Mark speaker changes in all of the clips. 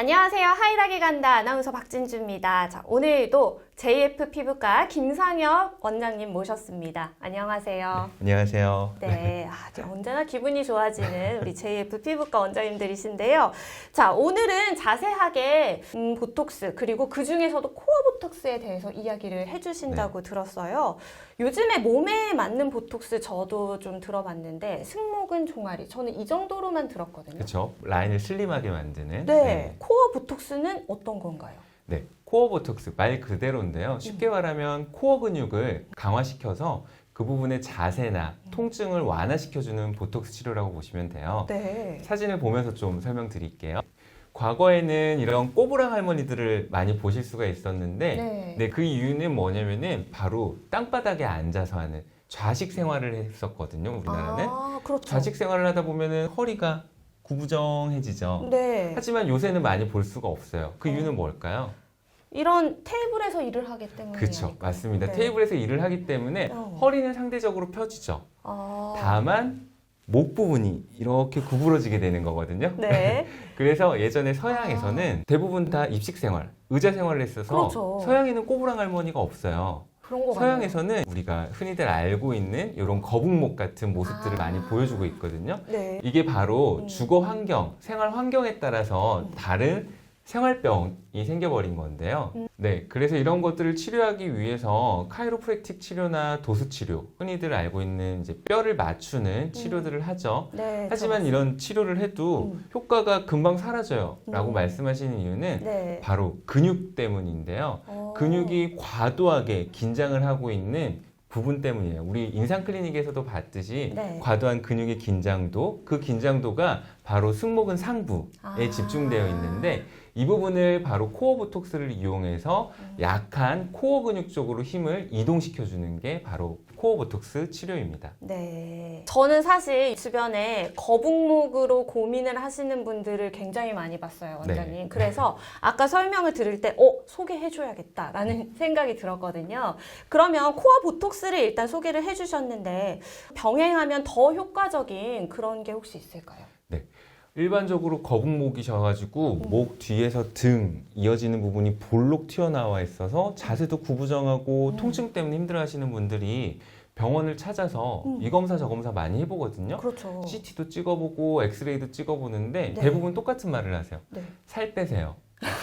Speaker 1: 안녕하세요. 하이라게 간다 아나운서 박진주입니다. 자, 오늘도 JF 피부과 김상엽 원장님 모셨습니다. 안녕하세요.
Speaker 2: 안녕하세요.
Speaker 1: 네, 아, 언제나 기분이 좋아지는 우리 JF 피부과 원장님들이신데요. 자, 오늘은 자세하게 음, 보톡스 그리고 그 중에서도 코어 보톡스에 대해서 이야기를 해주신다고 들었어요. 요즘에 몸에 맞는 보톡스 저도 좀 들어봤는데 승모근 종아리 저는 이 정도로만 들었거든요.
Speaker 2: 그렇죠. 라인을 슬림하게 만드는
Speaker 1: 네, 코어 보톡스는 어떤 건가요?
Speaker 2: 네. 코어 보톡스 말 그대로인데요. 쉽게
Speaker 1: 음.
Speaker 2: 말하면 코어 근육을 강화시켜서 그 부분의 자세나
Speaker 1: 음.
Speaker 2: 통증을 완화시켜주는 보톡스 치료라고 보시면 돼요.
Speaker 1: 네.
Speaker 2: 사진을 보면서 좀 설명드릴게요. 과거에는 이런 꼬부랑 할머니들을 많이 보실 수가 있었는데
Speaker 1: 네.
Speaker 2: 네, 그 이유는 뭐냐면은 바로 땅바닥에 앉아서 하는 좌식 생활을 했었거든요, 우리나라는.
Speaker 1: 아, 그렇죠.
Speaker 2: 좌식 생활을 하다 보면은 허리가 구부정해지죠.
Speaker 1: 네.
Speaker 2: 하지만 요새는 많이 볼 수가 없어요. 그 이유는 뭘까요?
Speaker 1: 이런 테이블에서 일을 하기 때문에.
Speaker 2: 그렇죠. 맞습니다.
Speaker 1: 네.
Speaker 2: 테이블에서 일을 하기 때문에
Speaker 1: 어.
Speaker 2: 허리는 상대적으로 펴지죠.
Speaker 1: 아.
Speaker 2: 다만 목 부분이 이렇게 구부러지게 되는 거거든요.
Speaker 1: 네.
Speaker 2: 그래서 예전에 서양에서는 대부분 다 입식 생활, 의자 생활을 했어서
Speaker 1: 그렇죠.
Speaker 2: 서양에는 꼬부랑 할머니가 없어요. 서양에서는 우리가 흔히들 알고 있는 이런 거북목 같은 모습들을
Speaker 1: 아.
Speaker 2: 많이 보여주고 있거든요.
Speaker 1: 네.
Speaker 2: 이게 바로
Speaker 1: 음.
Speaker 2: 주거 환경, 생활 환경에 따라서
Speaker 1: 음.
Speaker 2: 다른 생활병이 생겨버린 건데요.
Speaker 1: 음.
Speaker 2: 네, 그래서 이런 것들을 치료하기 위해서 카이로프랙틱 치료나 도수 치료, 흔히들 알고 있는 이제 뼈를 맞추는 치료들을 하죠.
Speaker 1: 네.
Speaker 2: 하지만. 이런 치료를 해도
Speaker 1: 음.
Speaker 2: 효과가 금방 사라져요. 라고
Speaker 1: 음.
Speaker 2: 말씀하시는 이유는
Speaker 1: 네.
Speaker 2: 바로 근육 때문인데요.
Speaker 1: 어.
Speaker 2: 근육이 과도하게 긴장을 하고 있는 부분 때문이에요. 우리 인상 클리닉에서도 봤듯이
Speaker 1: 네.
Speaker 2: 과도한 근육의 긴장도 그 긴장도가 바로 승모근 상부에
Speaker 1: 아.
Speaker 2: 집중되어 있는데 이 부분을 바로 코어 보톡스를 이용해서
Speaker 1: 음.
Speaker 2: 약한 코어 근육 쪽으로 힘을 이동시켜 주는 게 바로 코어 보톡스 치료입니다.
Speaker 1: 네. 저는 사실 주변에 거북목으로 고민을 하시는 분들을 굉장히 많이 봤어요, 원장님.
Speaker 2: 네.
Speaker 1: 그래서 아까 설명을 들을 때, 어, 소개해줘야겠다라는 생각이 들었거든요. 그러면 코어 보톡스를 일단 소개를 해주셨는데, 병행하면 더 효과적인 그런 게 혹시 있을까요?
Speaker 2: 일반적으로 거북목이셔가지고 목 뒤에서 등 이어지는 부분이 볼록 튀어나와 있어서 자세도 구부정하고
Speaker 1: 음.
Speaker 2: 통증 때문에 힘들어하시는 분들이 병원을 찾아서
Speaker 1: 음.
Speaker 2: 이 검사 저 검사 많이 해보거든요.
Speaker 1: 그렇죠.
Speaker 2: CT도 찍어보고 엑스레이도 찍어보는데
Speaker 1: 네.
Speaker 2: 대부분 똑같은 말을 하세요.
Speaker 1: 네.
Speaker 2: 살 빼세요.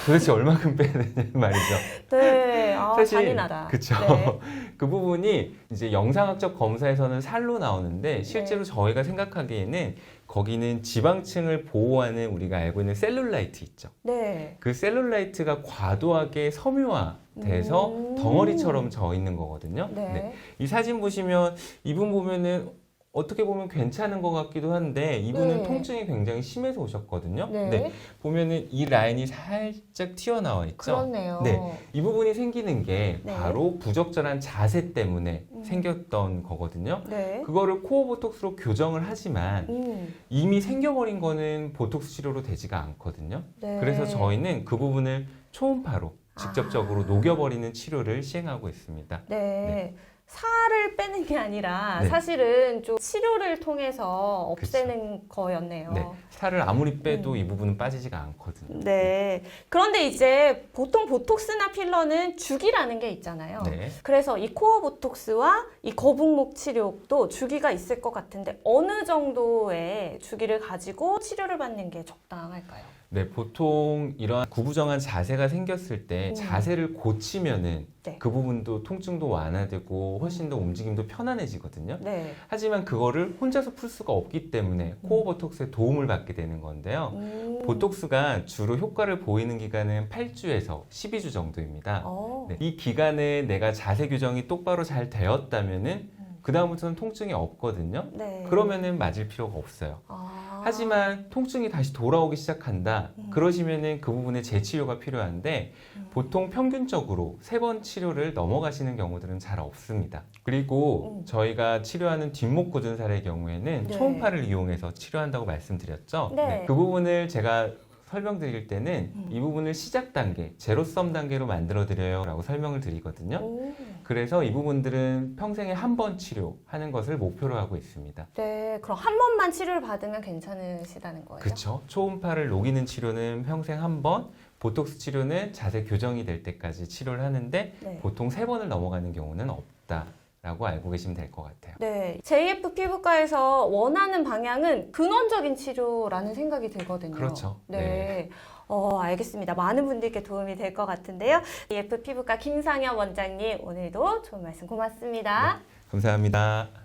Speaker 2: 도대체 얼마큼 빼야 되냐는 말이죠.
Speaker 1: 네. 아,
Speaker 2: 사실
Speaker 1: 잔인하다.
Speaker 2: 그쵸.
Speaker 1: 네.
Speaker 2: 그 부분이 이제 영상학적 검사에서는 살로 나오는데 실제로
Speaker 1: 네.
Speaker 2: 저희가 생각하기에는 거기는 지방층을 보호하는 우리가 알고 있는 셀룰라이트 있죠.
Speaker 1: 네.
Speaker 2: 그 셀룰라이트가 과도하게 섬유화돼서
Speaker 1: 음.
Speaker 2: 덩어리처럼 져 있는 거거든요.
Speaker 1: 네.
Speaker 2: 이 사진 보시면 이분 보면은 어떻게 보면 괜찮은 것 같기도 한데 이분은
Speaker 1: 네.
Speaker 2: 통증이 굉장히 심해서 오셨거든요.
Speaker 1: 네.
Speaker 2: 근데 보면은 이 라인이 살짝 튀어나와 있죠.
Speaker 1: 그렇네요.
Speaker 2: 네. 이 부분이 생기는 게
Speaker 1: 네.
Speaker 2: 바로 부적절한 자세 때문에
Speaker 1: 음.
Speaker 2: 생겼던 거거든요.
Speaker 1: 네.
Speaker 2: 그거를 코어 보톡스로 교정을 하지만
Speaker 1: 음.
Speaker 2: 이미 생겨버린 거는 보톡스 치료로 되지가 않거든요.
Speaker 1: 네.
Speaker 2: 그래서 저희는 그 부분을 초음파로 직접적으로
Speaker 1: 아.
Speaker 2: 녹여버리는 치료를 시행하고 있습니다.
Speaker 1: 네. 살을 빼는 게 아니라
Speaker 2: 네.
Speaker 1: 사실은 좀 치료를 통해서 없애는 거였네요.
Speaker 2: 네. 살을 아무리 빼도
Speaker 1: 음.
Speaker 2: 이 부분은 빠지지가 않거든요.
Speaker 1: 네. 그런데 이제 보통 보톡스나 필러는 주기라는 게 있잖아요.
Speaker 2: 네.
Speaker 1: 그래서 이 코어 보톡스와 이 거북목 치료도 주기가 있을 것 같은데 어느 정도의 주기를 가지고 치료를 받는 게 적당할까요?
Speaker 2: 네, 보통 이런 구부정한 자세가 생겼을 때
Speaker 1: 음.
Speaker 2: 자세를 고치면은
Speaker 1: 네.
Speaker 2: 그 부분도 통증도 완화되고 훨씬 더 움직임도 편안해지거든요.
Speaker 1: 네.
Speaker 2: 하지만 그거를 혼자서 풀 수가 없기 때문에 코어 보톡스의 도움을 받게 되는 건데요.
Speaker 1: 음.
Speaker 2: 보톡스가 주로 효과를 보이는 기간은 8주에서 12주 정도입니다.
Speaker 1: 어.
Speaker 2: 네, 이 기간에 내가 자세 교정이 똑바로 잘 되었다면은
Speaker 1: 음.
Speaker 2: 그다음부터는 통증이 없거든요.
Speaker 1: 네.
Speaker 2: 그러면은 맞을 필요가 없어요.
Speaker 1: 아.
Speaker 2: 하지만 통증이 다시 돌아오기 시작한다.
Speaker 1: 음.
Speaker 2: 그러시면은 그 부분에 재치료가 필요한데
Speaker 1: 음.
Speaker 2: 보통 평균적으로 세 번 치료를 넘어가시는 경우들은 잘 없습니다. 그리고
Speaker 1: 음.
Speaker 2: 저희가 치료하는 뒷목 굳은 살의 경우에는
Speaker 1: 네.
Speaker 2: 초음파를 이용해서 치료한다고 말씀드렸죠.
Speaker 1: 네.
Speaker 2: 그 부분을 제가 설명드릴 때는
Speaker 1: 음.
Speaker 2: 이 부분을 시작 단계, 제로섬 단계로 만들어 드려요 라고 설명을 드리거든요.
Speaker 1: 오.
Speaker 2: 그래서 이 부분들은 평생에 한 번 치료하는 것을 목표로 하고 있습니다.
Speaker 1: 네, 그럼 한 번만 치료를 받으면 괜찮으시다는 거예요?
Speaker 2: 그렇죠. 초음파를 녹이는 치료는 평생 한 번, 보톡스 치료는 자세 교정이 될 때까지 치료를 하는데
Speaker 1: 네.
Speaker 2: 보통 세 번을 넘어가는 경우는 없다 라고 알고 계시면 될 것 같아요.
Speaker 1: 네, JF 피부과에서 원하는 방향은 근원적인 치료라는 생각이 들거든요.
Speaker 2: 그렇죠.
Speaker 1: 네.
Speaker 2: 네.
Speaker 1: 어, 알겠습니다. 많은 분들께 도움이 될 것 같은데요. JF 피부과 김상현 원장님, 오늘도 좋은 말씀 고맙습니다.
Speaker 2: 감사합니다.